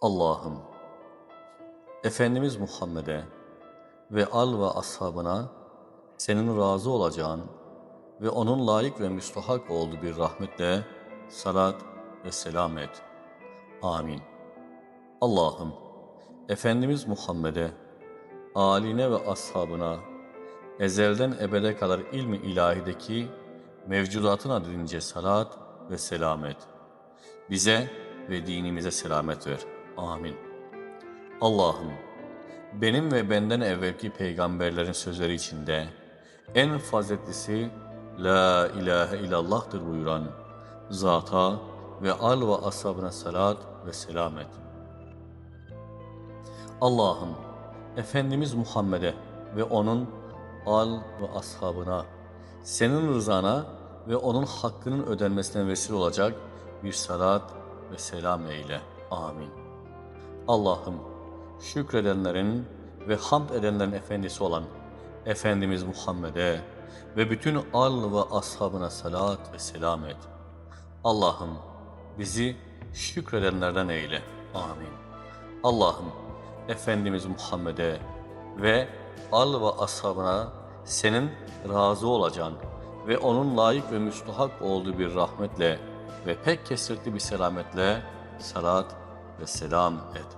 Allah'ım, Efendimiz Muhammed'e ve al ve ashabına senin razı olacağın ve onun layık ve müstahak olduğu bir rahmetle salat ve selam et. Amin. Allah'ım, Efendimiz Muhammed'e, aline ve ashabına, ezelden ebede kadar ilmi ilahideki mevcudatın adedince salat ve selam et. Bize ve dinimize selamet ver. Amin. Allah'ım, benim ve benden evvelki peygamberlerin sözleri içinde en faziletlisi La ilahe illallah'tır buyuran zata ve al ve ashabına salat ve selam et. Allah'ım, Efendimiz Muhammed'e ve onun al ve ashabına, senin rızana ve onun hakkının ödenmesine vesile olacak bir salat ve selam eyle. Amin. Allah'ım, şükredenlerin ve hamd edenlerin efendisi olan Efendimiz Muhammed'e ve bütün al ve ashabına salat ve selam et. Allah'ım bizi şükredenlerden eyle. Amin. Allah'ım Efendimiz Muhammed'e ve al ve ashabına senin razı olacağın ve onun layık ve müstahak olduğu bir rahmetle ve pek kesretli bir selametle salat ve selam et.